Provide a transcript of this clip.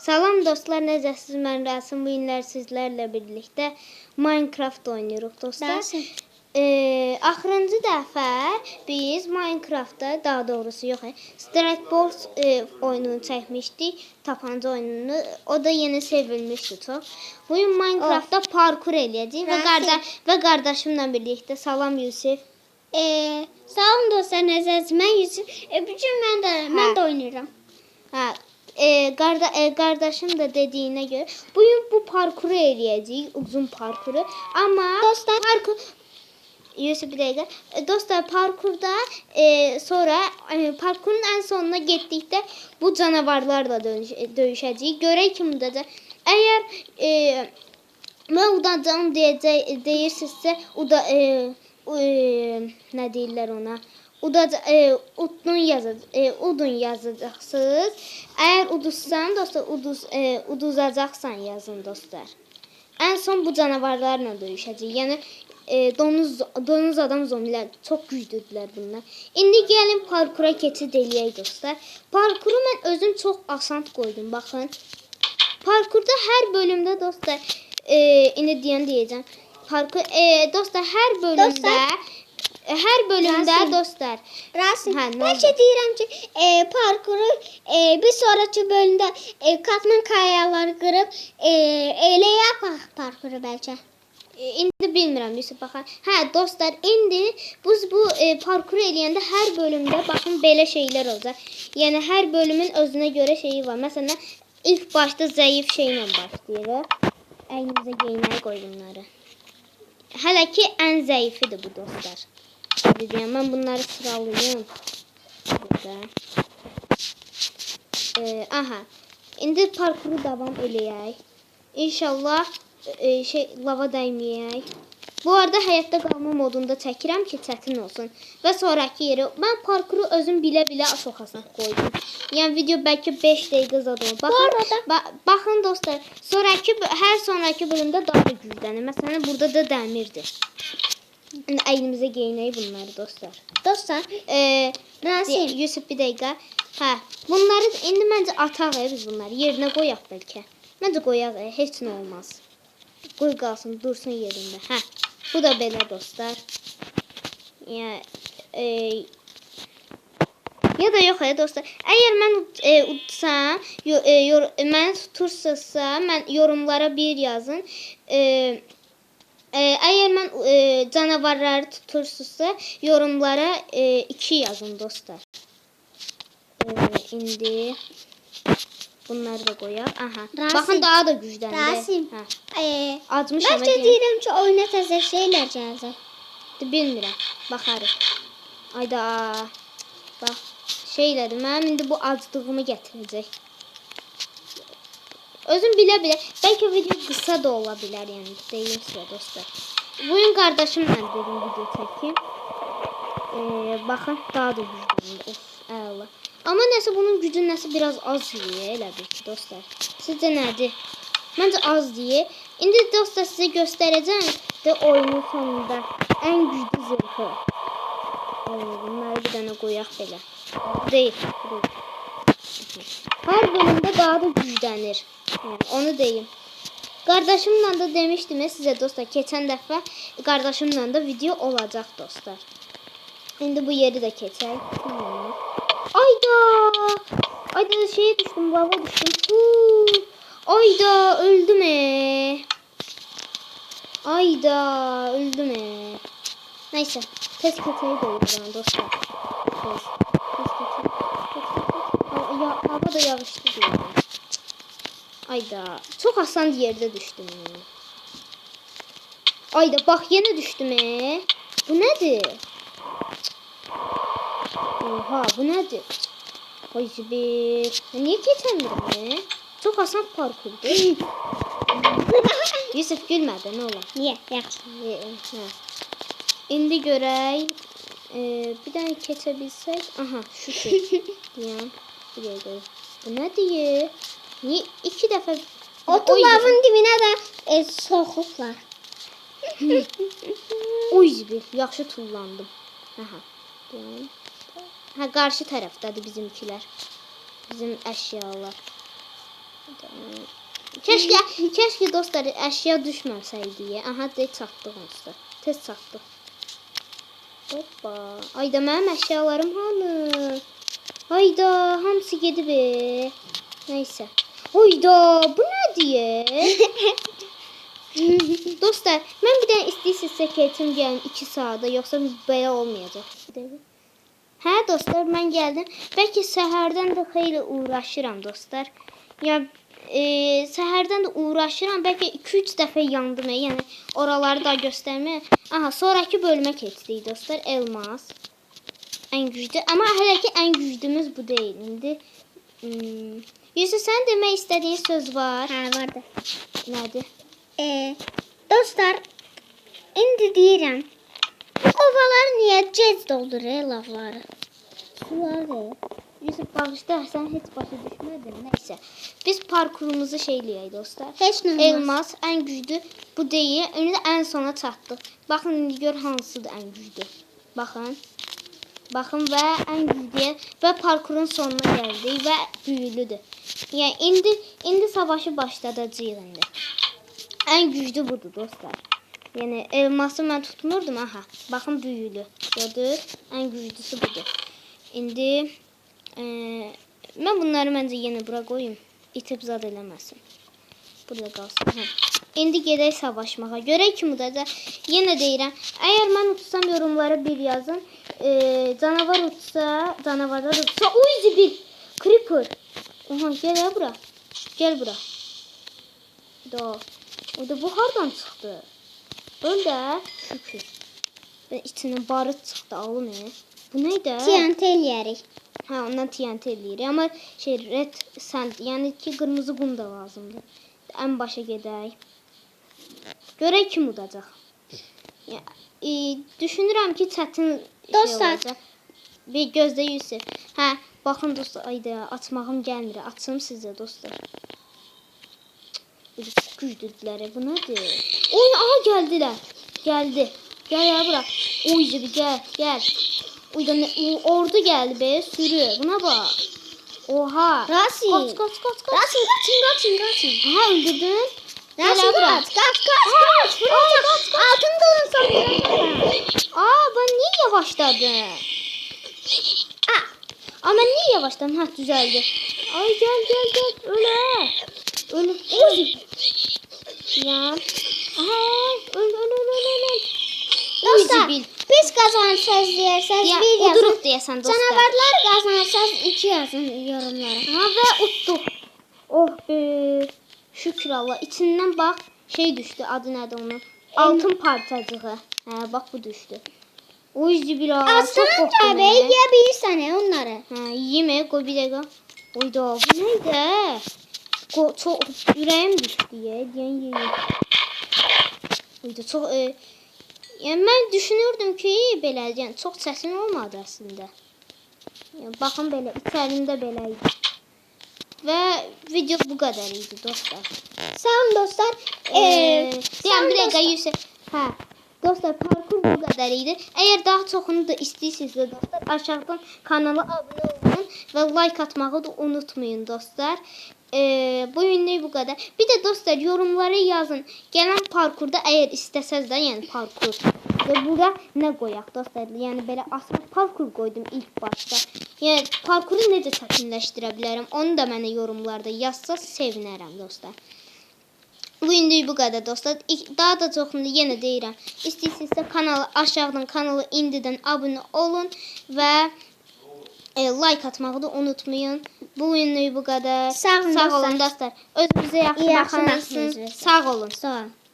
Salam dostlar, necəsiz? Mən Rasim. Bu günlər sizlərlə birlikdə Minecraft oynuruq dostlar. Rasim. Ee, axırıncı dəfə biz Minecraftda, daha doğrusu yox, e, Force e, oyununu çəkmişdik, tapanca oyununu. O da yeni sevilmişdi çox. Bu gün Minecraftda parkur eləyəcəyik və qardaş və qardaşımla birlikdə salam Yusif. Sağ olun dostlar nəzəriniz. Mən Yusuf. E, bu gün mən də mən də oynayıram. Hə, e, qarda, e, qardaşım da dediyinə görə bu gün bu parkuru eləyəcəyik, uzun parkuru. Amma Dostlar- parkur Yusuf bir dəqiqə. E, Dostlar parkurda e, sonra e, parkurun ən sonuna getdikdə bu canavarlarla dönüş, e, döyüşəcəyik. Görək kim udacaq. Əgər e, mən udacağım deyəcək deyirsinizsə, uda e, e, nə deyirlər ona? Udaca e, udun yazı e, udun yazacaqsınız. Əgər uduzsan dostlar, uduz e, uduzacaqsan yazın dostlar. Ən son bu canavarlarla döyüşəcəyik. Yəni e, donuz donuz adam zombilər çox güclüdülər bunlar. İndi gəlin parkura keçid eləyək dostlar. Parkuru mən özüm çox asan qoydum. Baxın. Parkurda hər bölümdə dostlar e, indi deyən deyəcəm. Parkur e, dostlar hər bölümdə Dostlar. E, hər bölümdə Rasim. dostlar Rasim, Hə, nə bəlkə deyirəm ki, e, parkuru e, bir sonraki bölümdə e, katman kayaları qırıb e, elə yapaq parkuru bəlkə. E, İndi bilmirəm Yusuf baxar. Hə dostlar, indi biz bu e, parkuru eləyəndə hər bölümdə baxın belə şeylər olacaq. Yəni hər bölümün özünə görə şeyi var. Məsələn, ilk başda zəif şeylə başlayırıq. Əynimizə geyinək qoy bunları. Hələ ki ən zəifidir bu dostlar. Deyəm, mən bunları sıralayım. Burada. E, aha. İndi parkuru davam eləyək. İnşallah e, şey lava dəyməyək. Bu arada həyatda qalma modunda çəkirəm ki, çətin olsun. Və sonrakı yeri mən parkuru özüm bilə-bilə çox asan qoydum. Yəni video bəlkə 5 dəqiqə zad olur. Baxın, arada- ba baxın dostlar, sonrakı hər sonrakı bölümdə daha da güclənir. Məsələn, burada da dəmirdir. İndi əynimizə geyinək bunları dostlar. Dostlar, Eee Rasim, Di- Yusuf bir dəqiqə. Hə, bunları indi məncə ataq e, biz bunları. Yerinə qoyaq bəlkə. Məncə qoyaq, e, heç nə olmaz. Qoy qalsın, dursun yerində. Hə. Bu da belə dostlar. Ya e, ya da yox e dostlar. Əgər mən e, udsam, yo, e, yor, mən tutursunuzsa, mən yorumlara bir yazın. E, e, əgər mən e, canavarları tutursunuzsa, yorumlara 2 yazın dostlar. E, indi bunları da qoyaq. Aha. Rasim. Baxın daha da gücləndi. Rasim. Hə. e, Acmış amma bəlkə deyirəm ki, oyuna təzə şeylər gələcək. Bilmirəm. Baxarıq. Ayda. Bax. Şeylədir. Mənim indi bu aclığımı gətirəcək. Özüm bilə-bilə. Bəlkə video qısa da ola bilər, yəni deyim sizə dostlar. Bu gün qardaşımla dedim video çəkim. Ee, baxın daha da güclüdür. Of, əla. Amma nəsə bunun gücü nəsə biraz az yiyə elə bil ki, dostlar. Sizcə nədir? Məncə az deyə. İndi dostlar sizə göstərəcəm də oyunun sonunda ən güclü zırhı. Ee, bunları bir dənə qoyaq belə. Deyil. deyil. Hər bölümdə daha da güclənir. Yəni onu deyim. Qardaşımla da demişdim ya sizə dostlar, keçən dəfə qardaşımla da video olacaq dostlar. İndi bu yeri keçək. Tamam. Ayda! Ayda şeye düşdüm, lava düşdüm. Huu! Ayda öldüm e. Ayda öldüm e. Neyse, tez keçeyi de dostlar. Tez. Tez keçeyi. Tez, tez, tez. Ha- Ya, hava da yağışlı diyor. Ayda, çok asan yerde düştüm. Ayda bak yine düştüm e. Bu nedir? Oha bu nedir? Ay zibir. Ya Niye geçemiyorum ya? Çok asan parkurdu. Yusuf gülmedi ne olur. Niyə? Yaxşı. Hə. İndi görək. E, bir dənə keçə bilsək. Aha, şu şey. Deyəm. Bir dəqiqə. Bu nə deyir? Niyə iki dəfə O tullavın dibinə də e, soxublar. Oy zibir, yaxşı tullandım. Aha. Hə, qarşı tərəfdədir bizimkilər. Bizim əşyalar. Keşke, keşke dostlar əşya düşməsəydi. Aha, de çatdıq onsuz. Tez çatdıq. Hoppa. Ayda mənim əşyalarım hanı? Hayda, hamısı gedib. e. Nəysə. Hayda, bu nədir? Dostlar, mən bir dənə istəyirsinizsə keçim gəlin 2 saata, yoxsa belə olmayacaq. Hə dostlar, mən gəldim. Bəlkə səhərdən də xeyli uğraşıram dostlar. Ya e, səhərdən də uğraşıram. Bəlkə 2-3 dəfə yandım. Yəni oraları da göstərməyə. Aha, sonrakı bölümə keçdik dostlar. Elmas. Ən güclü. Amma hələ ki ən güclümüz bu deyil. İndi hmm. Yusuf sən demək istədiyin söz var. Ha vardı. Nədir? Ee, dostlar indi deyirəm. Ovalar niyə cez doldurur lavları? Sular verir. Yusuf bağışla, sən heç başa düşmədin. Nəysə. Biz parkurumuzu şeyləyək dostlar. Heç nə olmaz. Elmas ən güclü bu deyil. Də ən sona çatdıq. Baxın indi gör hansıdır ən güclü. Baxın. Baxın və ən güclüyə və parkurun sonuna gəldik və büyülüdür. Yəni indi indi savaşı başladacağıq indi. Ən güclü budur dostlar. Yəni elması mən tutmurdum aha. Baxın büyülü. Gördünüz? Ən güclüsü budur. İndi e, mən bunları məncə yenə bura qoyum. İtib zad eləməsin. Burada qalsın. Hə. İndi gedək savaşmağa. Görək kim udacaq. Yenə deyirəm, əgər mən utsam yorumlara bir yazın. E, canavar utsa, canavarlar utsa, uy zibil, creeper. Oha, gəl bura. Gəl bura. Da. O da bu hardan çıxdı? Öl də. Şükür. Və içindən barıt çıxdı, alın. e. Bu neydi? TNT eləyərik. Ha ondan TNT eləyir. Amma şey red sand, yəni ki qırmızı qum da lazımdır. Ən başa gedək. Görək kim udacaq. Ya, e, düşünürəm ki çətin şey Dostlar. olacaq. Bir gözlə Yusuf. Hə, baxın dostlar, ayda açmağım gəlmir. Açım sizə dostlar. Bir güclüdülər. Bu nədir? Oy, aha gəldilər. Gəldi. Gəl ya bura. Oy, zibi gəl, gəl. Oy da ordu gəldi be, sürü. Buna bax. Oha. Rasim. Kaç, kaç, kaç, kaç. Rasim qaçın, qaçın, qaçın. Aha, öldürdün. Bura. qaç, qaç, qaç, qaç. Aa, qaç, qaç. Altın qılın sonra. Aa, ben niye yavaşladım? Aa, ama niye yavaşladım? Ha, düzeldi. Ay gel gel gel. Öyle. Öyle. Oy. Ya. Aha, öl öl öl öl öl. Dostlar, biz qazansaz deyərsəz Ya, bir yazın. uduruq deyəsən dostlar. Canavarlar qazansaz iki yazın yorumlara. Ha ve uttuk. Oh be. Şükür Allah. İçinden bak şey düştü. Adı nədir onun? Altın parçacığı. Hə, bak bu düştü. O yüzü bir ağır. Aslan tabi yeyə bilirsən e, onları. Ha, yeme koy bir dakika. Oyda bu neydi? Ko çok yüreğim düştü ya. Diyen yiyeyim. Oyda çok e, yani ben düşünürdüm ki belə, yəni çox çətin olmadı əslində. Yəni baxın belə içərində belə idi. Və video bu idi dostlar. Olun dostlar. Ee, Ee, bir dəqiqə Yusuf. Hə. Dostlar parkur bu idi. Əgər daha çoxunu da istəyirsinizsə dostlar, aşağıdan kanala abunə olun və like atmağı da unutmayın dostlar. Ee, bu günlük bu qədər. Bir də dostlar yorumlara yazın. Gələn parkurda əgər istəsəz də, yəni parkur və bura nə qoyaq dostlar? Yəni belə asfalt parkur qoydum ilk başda. Yəni parkuru necə çətinləşdirə bilərəm? Onu da mənə yorumlarda yazsaz sevinərəm dostlar. Bu indi bu qədər dostlar. Daha da çoxunu yenə deyirəm. İstəyirsinizsə kanalı aşağıdan kanalı indidən abunə olun və e, like atmağı da unutmayın. Bu günlük bu qədər. Sağ olun Sağ dostlar. olun dostlar. Özünüzə yaxşı baxın. Sağ olun. Sağ olun.